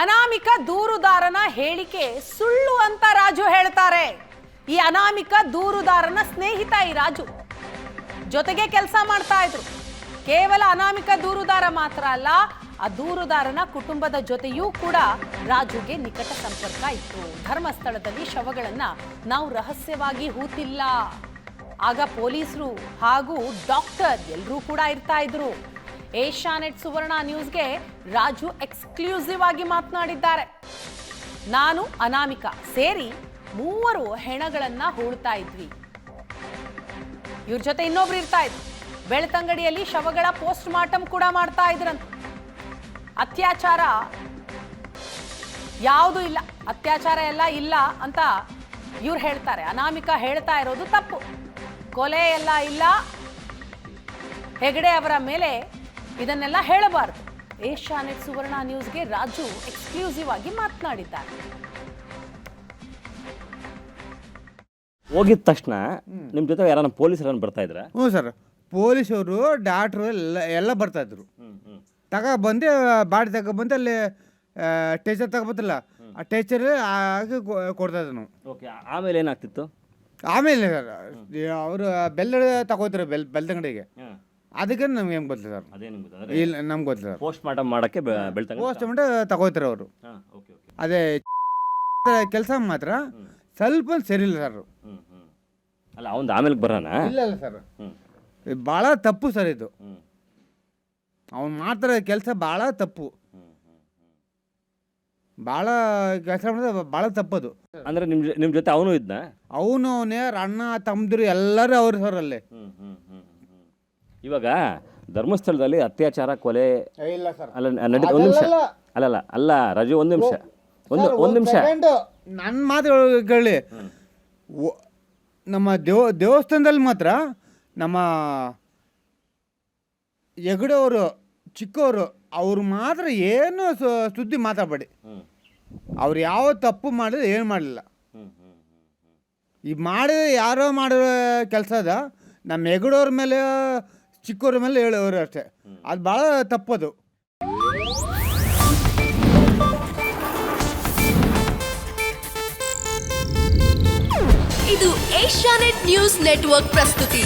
ಅನಾಮಿಕ ದೂರುದಾರನ ಹೇಳಿಕೆ ಸುಳ್ಳು ಅಂತ ರಾಜು ಹೇಳ್ತಾರೆ. ಈ ಅನಾಮಿಕ ದೂರುದಾರನ ಸ್ನೇಹಿತ ಈ ರಾಜು. ಜೊತೆಗೆ ಕೆಲಸ ಮಾಡ್ತಾ ಇದ್ರು. ಕೇವಲ ಅನಾಮಿಕ ದೂರುದಾರ ಮಾತ್ರ ಅಲ್ಲ, ಆ ದೂರುದಾರನ ಕುಟುಂಬದ ಜೊತೆಯೂ ಕೂಡ ರಾಜುಗೆ ನಿಕಟ ಸಂಪರ್ಕ ಇತ್ತು. ಧರ್ಮಸ್ಥಳದಲ್ಲಿ ಶವಗಳನ್ನ ನಾವು ರಹಸ್ಯವಾಗಿ ಹೂತಿಲ್ಲ. ಆಗ ಪೊಲೀಸರು ಹಾಗೂ ಡಾಕ್ಟರ್ ಎಲ್ಲರೂ ಕೂಡ ಇರ್ತಾ ಇದ್ರು. ಏಷ್ಯಾನೆಟ್ ಸುವರ್ಣ ನ್ಯೂಸ್ಗೆ ರಾಜು ಎಕ್ಸ್ಕ್ಲೂಸಿವ್ ಆಗಿ ಮಾತನಾಡಿದ್ದಾರೆ. ನಾನು, ಅನಾಮಿಕ ಸೇರಿ ಮೂವರು ಹೆಣಗಳನ್ನ ಹೂಳ್ತಾ ಇದ್ವಿ. ಇವ್ರ ಜೊತೆ ಇನ್ನೊಬ್ರು ಇರ್ತಾ ಇದ್ರು. ಬೆಳ್ತಂಗಡಿಯಲ್ಲಿ ಶವಗಳ ಪೋಸ್ಟ್ ಮಾರ್ಟಮ್ ಕೂಡ ಮಾಡ್ತಾ ಇದ್ರಂತ. ಅತ್ಯಾಚಾರ ಯಾವುದು ಇಲ್ಲ. ಅತ್ಯಾಚಾರ ಎಲ್ಲ ಇಲ್ಲ ಅಂತ ಇವ್ರು ಹೇಳ್ತಾರೆ. ಅನಾಮಿಕ ಹೇಳ್ತಾ ಇರೋದು ತಪ್ಪು. ಕೊಲೆ ಎಲ್ಲ ಇಲ್ಲ. ಹೆಗಡೆ ಅವರ ಮೇಲೆ ಇದನ್ನೆಲ್ಲ ಹೇಳಬಾರದು. ಏಷ್ಯಾನೆಟ್ ಸುವರ್ಣ ನ್ಯೂಸ್ಗೆ ರಾಜು ಎಕ್ಸ್ಕ್ಲೂಸಿವ್ ಆಗಿ ಮಾತನಾಡಿದ್ದಾರೆ. ಹೋಗಿದ ತಕ್ಷಣ ನಿಮ್ಮ ಜೊತೆ ಯಾರನ್ನ ಪೊಲೀಸರನ್ನು ಬರ್ತಾ ಇದ್ರ? ಹ್ಞೂ ಸರ್. ಪೊಲೀಸವರು ಡಾಕ್ಟ್ರು ಎಲ್ಲ ಎಲ್ಲ ಬರ್ತಾಯಿದ್ರು ತಗ ಬಂದು ಬಾಡಿ ತಗೊಬಂದು ಅಲ್ಲಿ ಟೇಚರ್ ತಗೊಬತ್ತಲ್ಲ ಆ ಟೇಚರ್ ಆಗಿ ಕೊಡ್ತಾಯಿದ್ರು ನಾವು ಓಕೆ ಆಮೇಲೆ ಏನಾಗ್ತಿತ್ತು? ಆಮೇಲೆ ಸರ್ ಅವರು ಬೆಲ್ಲ ತಗೋತಾರೆ ಬೆಲ್ ಬೆಳ್ತಂಗಡಿಗೆ ಅದಕ್ಕೆ ನಮ್ಗೆ ಹೆಂಗೆ ಗೊತ್ತಿಲ್ಲ ಸರ್. ಇಲ್ಲ ನಮ್ಗೆ ಗೊತ್ತಿಲ್ಲ ಪೋಸ್ಟ್ ಮಾರ್ಟಮ್ ಮಾಡಕ್ಕೆ ಬೆಳ್ತಂಗ ಪೋಸ್ಟ್ ಮಟ್ಟ ತಗೋತಾರೆ ಅವರು. ಅದೇ ಕೆಲಸ ಮಾತ್ರ ಸ್ವಲ್ಪ ಸರಿ. ಇಲ್ಲ ಸರ್ ಅಲ್ಲ ಅವ್ನು ಆಮೇಲೆ ಬರೋಣ ಇಲ್ಲ ಇಲ್ಲ ಸರ್. ಭಾಳ ತಪ್ಪು ಸರ್ ಇದು. ಅವ್ನು ಮಾಡ್ತಾರೆ ಕೆಲಸ ಭಾಳ ತಪ್ಪು. ಭಾಳ ಕೆಲಸ ಮಾಡಿದ್ರೆ ಭಾಳ ತಪ್ಪದು. ಅಂದ್ರೆ ನಿಮ್ ನಿಮ್ ಜೊತೆ ಅವನು ಇದ್ನ? ಅವನು ಅವನೇ ಅಣ್ಣ ತಮ್ಮದಿರು ಎಲ್ಲರೂ ಅವ್ರು ಸರ್ ಅಲ್ಲಿ. ಇವಾಗ ಧರ್ಮಸ್ಥಳದಲ್ಲಿ ಅತ್ಯಾಚಾರ ಕೊಲೆ ಇಲ್ಲ ಸರ್. ಅಲ್ಲ ನಡೀತ ಒಂದು ನಿಮಿಷ. ಅಲ್ಲಲ್ಲ ಅಲ್ಲ ರಾಜು ಒಂದು ನಿಮಿಷ. ಒಂದು ಒಂದು ನಿಮಿಷ. ನನ್ನ ಮಾತು ಕೇಳಿ. ಒ- ನಮ್ಮ ದೇವ ದೇವಸ್ಥಾನದಲ್ಲಿ ಮಾತ್ರ ನಮ್ಮ ಹೆಗಡೆಯವರು ಚಿಕ್ಕವರು ಅವ್ರು ಮಾತ್ರ ಏನು ಸು- ಸುದ್ದಿ ಮಾತಾಡಬೇಡಿ. ಅವ್ರು ಯಾವ ತಪ್ಪು ಮಾಡಿದ್ರೆ ಏನು ಮಾಡಲಿಲ್ಲ. ಈ ಮಾಡಿದ ಯಾರೋ ಮಾಡಿರೋ ಕೆಲಸದ ಅದ ನಮ್ಮ ಹೆಗಡೋರ ಮೇಲೆ ಚಿಕ್ಕವ್ರ ಮೇಲೆ ಹೇಳೋರು ಅಷ್ಟೇ. ಅದು ಭಾಳ ತಪ್ಪದು. ಇದು ಏಷ್ಯಾನೆಟ್ ನ್ಯೂಸ್ ನೆಟ್ವರ್ಕ್ ಪ್ರಸ್ತುತಿ.